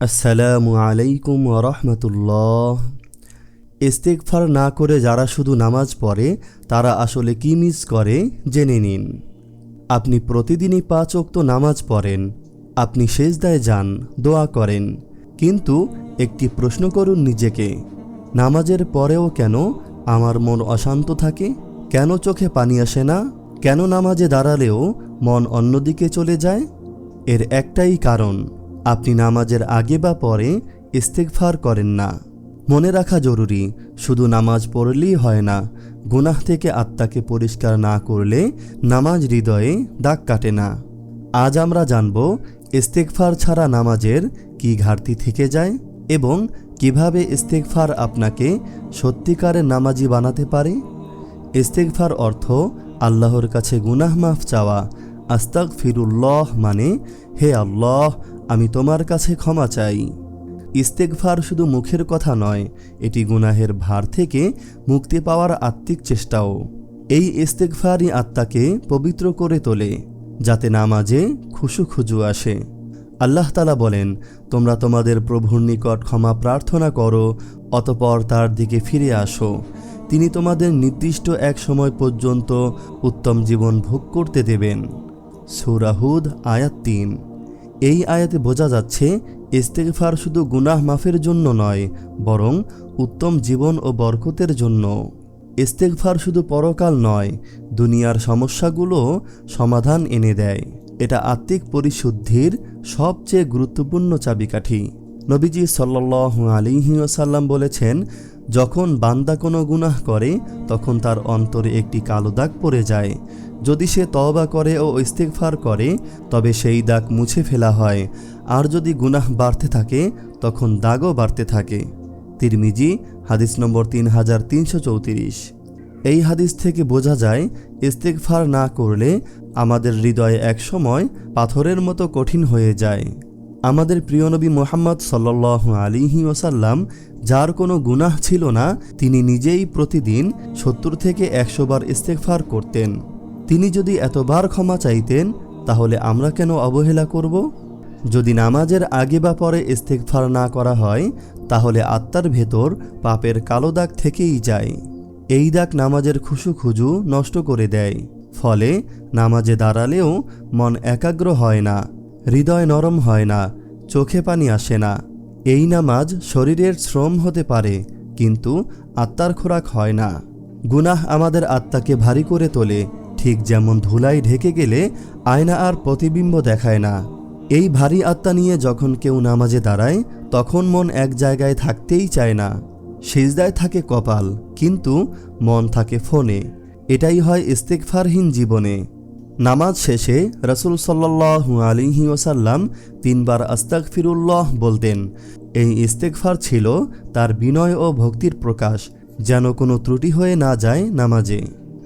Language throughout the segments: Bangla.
আসসালামু আলাইকুম রহমতুল্লাহ। ইস্তেকফার না করে যারা শুধু নামাজ পড়ে, তারা আসলে কি মিস করে জেনে নিন। আপনি প্রতিদিনই পাঁচ ওক্ত নামাজ পড়েন, আপনি সেজদায় যান, দোয়া করেন। কিন্তু একটি প্রশ্ন করুন নিজেকে, নামাজের পরেও কেন আমার মন অশান্ত থাকে? কেন চোখে পানি আসে না? কেন নামাজে দাঁড়ালেও মন অন্যদিকে চলে যায়? এর একটাই কারণ আপনি নামাজের আগে বা পরে ইস্তেকফার করেন না। মনে রাখা জরুরি, শুধু নামাজ পড়লেই হয় না, গুনাহ থেকে আত্মাকে পরিষ্কার না করলে নামাজ হৃদয়ে দাগ কাটে না। আজ আমরা জানব ইস্তেকফার ছাড়া নামাজের কি ঘাটতি থেকে যায় এবং কীভাবে ইস্তেকফার আপনাকে সত্যিকারের নামাজি বানাতে পারে? ইস্তেকফার অর্থ আল্লাহর কাছে গুনাহ মাফ চাওয়া আস্তাক ফিরুল্লাহ মানে হে আল্লাহ আমি তোমার কাছে ক্ষমা চাই। ইস্তেকফার শুধু মুখের কথা নয়, এটি গুনাহের ভার থেকে মুক্তি পাওয়ার আত্মিক চেষ্টাও। এই ইস্তেকফারই আত্মাকে পবিত্র করে তোলে, যাতে নামাজে খুশু খুজু আসে। আল্লাহ তালা বলেন, তোমরা তোমাদের প্রভুর নিকট ক্ষমা প্রার্থনা করো, অতপর তার দিকে ফিরে আসো। তিনি তোমাদের নির্দিষ্ট এক সময় পর্যন্ত উত্তম জীবন ভোগ করতে দেবেন। সুরাহুদ আয়াত তিন। এই আয়াতে বোঝা যাচ্ছে, ইস্তেগফার শুধু গুনাহ মাফের জন্য নয়, বরং উত্তম জীবন ও বরকতের জন্য। ইস্তেগফার শুধু পরকাল নয়, দুনিয়ার সমস্যাগুলো সমাধান এনে দেয়। এটা আত্মিক পরিশুদ্ধির সবচেয়ে গুরুত্বপূর্ণ চাবিকাঠি। নবীজি সাল্লু আলিহি ওসাল্লাম বলেছেন যখন বান্দা কোনো গুনাহ করে, তখন তার অন্তরে একটি কালো দাগ পড়ে যায়। যদি সে তওবা করে ও ইস্তেকফার করে, তবে সেই দাগ মুছে ফেলা হয়। আর যদি গুনাহ বাড়তে থাকে, তখন দাগও বাড়তে থাকে। তিরমিজি, হাদিস নম্বর তিন হাজার তিনশো চৌত্রিশ। এই হাদিস থেকে বোঝা যায় ইস্তেকফার না করলে আমাদের হৃদয়ে একসময় পাথরের মতো কঠিন হয়ে যায়। আমাদের প্রিয় নবী মোহাম্মদ সাল্লু আলিহি ওসাল্লাম যার কোনো গুনাহ ছিল না, তিনি নিজেই প্রতিদিন সত্তর থেকে একশো বার ইস্তেকফার করতেন। তিনি যদি এতবার ক্ষমা চাইতেন, তাহলে আমরা কেন অবহেলা করব? যদি নামাজের আগে বা পরে ইস্তেকফার না করা হয়, তাহলে আত্মার ভেতর পাপের কালো দাগ থেকেই যায়। এই দাগ নামাজের খুশু খুজু নষ্ট করে দেয়। ফলে নামাজে দাঁড়ালেও মন একাগ্র হয় না, হৃদয় নরম হয় না চোখে পানি আসে না। এই নামাজ শরীরের শ্রম হতে পারে, কিন্তু আত্মার খোরাক হয় না। গুনাহ আমাদের আত্মাকে ভারী করে তোলে, ঠিক যেমন ধুলাই ঢেকে গেলে আয়না আর প্রতিবিম্ব দেখায় না। এই ভারী আত্মা নিয়ে যখন কেউ নামাজে দাঁড়ায়, তখন মন এক জায়গায় থাকতেই চায় না। সিজদায় থাকে কপাল, কিন্তু মন থাকে ফোনে। এটাই হয় ইস্তেকফারহীন জীবনে। নামাজ শেষে রসুল সাল্লাহু আলিহি ওসাল্লাম তিনবার আস্তাক ফিরুল্লাহ বলতেন, এই ইস্তেকফার ছিল তার বিনয় ও ভক্তির প্রকাশ, যেন কোনো ত্রুটি হয়ে না যায় নামাজে।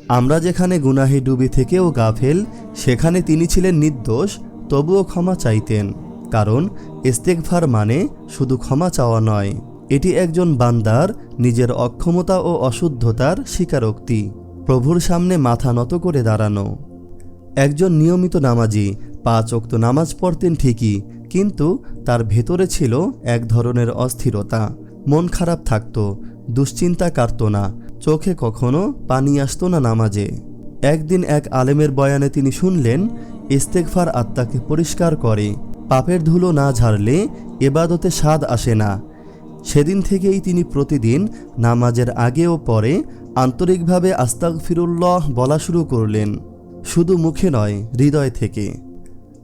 আমরা যেখানে গুনাহি ডুবি থেকেও গাফেল, সেখানে তিনি ছিলেন নির্দোষ, তবুও ক্ষমা চাইতেন। কারণ ইস্তেকফার মানে শুধু ক্ষমা চাওয়া নয়, এটি একজন বান্দার নিজের অক্ষমতা ও অশুদ্ধতার স্বীকারোক্তি। প্রভুর সামনে মাথা নত করে দাঁড়ানো। একজন নিয়মিত নামাজি, পাঁচ অক্ত নামাজ পড়তেন ঠিকই, কিন্তু তার ভেতরে ছিল এক ধরনের অস্থিরতা। মন খারাপ থাকত, দুশ্চিন্তা কাটত না, চোখে কখনো পানি আসতো না নামাজে। একদিন এক আলেমের বয়ানে তিনি শুনলেন ইস্তেকফার আত্মাকে পরিষ্কার করে, পাপের ধুলো না ঝাড়লে এবাদতে স্বাদ আসে না। সেদিন থেকেই তিনি প্রতিদিন নামাজের আগে ও পরে আন্তরিকভাবে আস্তাক ফিরুল্লাহ বলা শুরু করলেন। শুধু মুখে নয়, হৃদয় থেকে।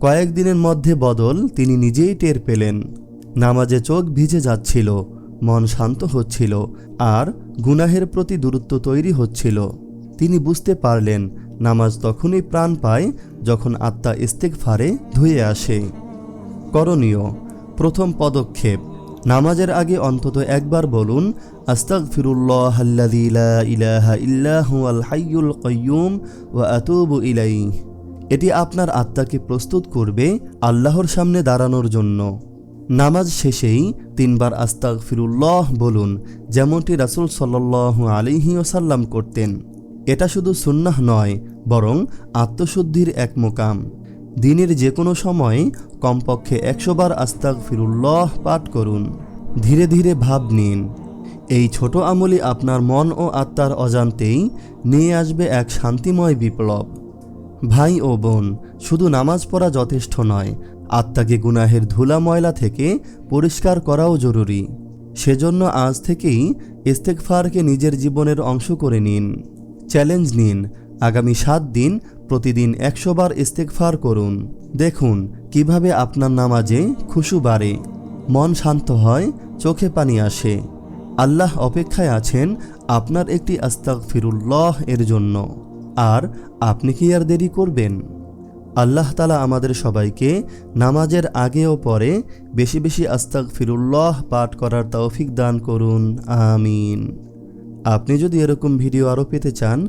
কয়েকদিনের মধ্যে বদল তিনি নিজেই টের পেলেন। নামাজে চোখ ভিজে যাচ্ছিল, মন শান্ত হচ্ছিল, আর গুনাহের প্রতি দূরত্ব তৈরি হচ্ছিল। তিনি বুঝতে পারলেন, নামাজ তখনই প্রাণ পায় যখন আত্মা ইস্তেক ফারে ধুয়ে আসে। করণীয়, প্রথম পদক্ষেপ। নামাজের আগে অন্তত একবার বলুন আস্তাক ফিরুল্লাহ ইলাহা ইলাই এটি আপনার আত্মাকে প্রস্তুত করবে আল্লাহর সামনে দাঁড়ানোর জন্য। নামাজ শেষেই তিনবার আস্তাক ফিরুল্লাহ বলুন, যেমনটি রাসুল সাল্লাহ আলিহি ওসাল্লাম করতেন। এটা শুধু সুন্নাহ নয়, বরং আত্মশুদ্ধির এক মোকাম। দিনের যে কোনো সময় কমপক্ষে একশোবার আস্তাক ফিরুল্লাহ পাঠ করুন। ধীরে ধীরে ভাব নিন। এই ছোট আমলি আপনার মন ও আত্মার অজান্তেই নিয়ে আসবে এক শান্তিময় বিপ্লব। ভাই ও বোন, শুধু নামাজ পড়া যথেষ্ট নয়, আত্মাকে গুনাহের ধুলা ময়লা থেকে পরিষ্কার করাও জরুরি। সেজন্য আজ থেকেই ইস্তেকফারকে নিজের জীবনের অংশ করে নিন। চ্যালেঞ্জ নিন, আগামী সাত দিন প্রতিদিন একশো বার ইস্তেকফার করুন। দেখুন, কীভাবে আপনার নামাজে খুশু বাড়ে। মন শান্ত হয়, চোখে পানি আসে। আল্লাহ অপেক্ষায় আছেন আপনার একটি আস্তাক ফিরুল্লাহ এর জন্য। আর আপনি কি আর দেরি করবেন? আল্লাহ তালা আমাদের সবাইকে নামাজের আগে ও পরে বেশি বেশি আস্তাক ফিরুল্লাহ পাঠ করার তৌফিক দান করুন। আমিন। আপনি যদি এরকম ভিডিও আরও পেতে চান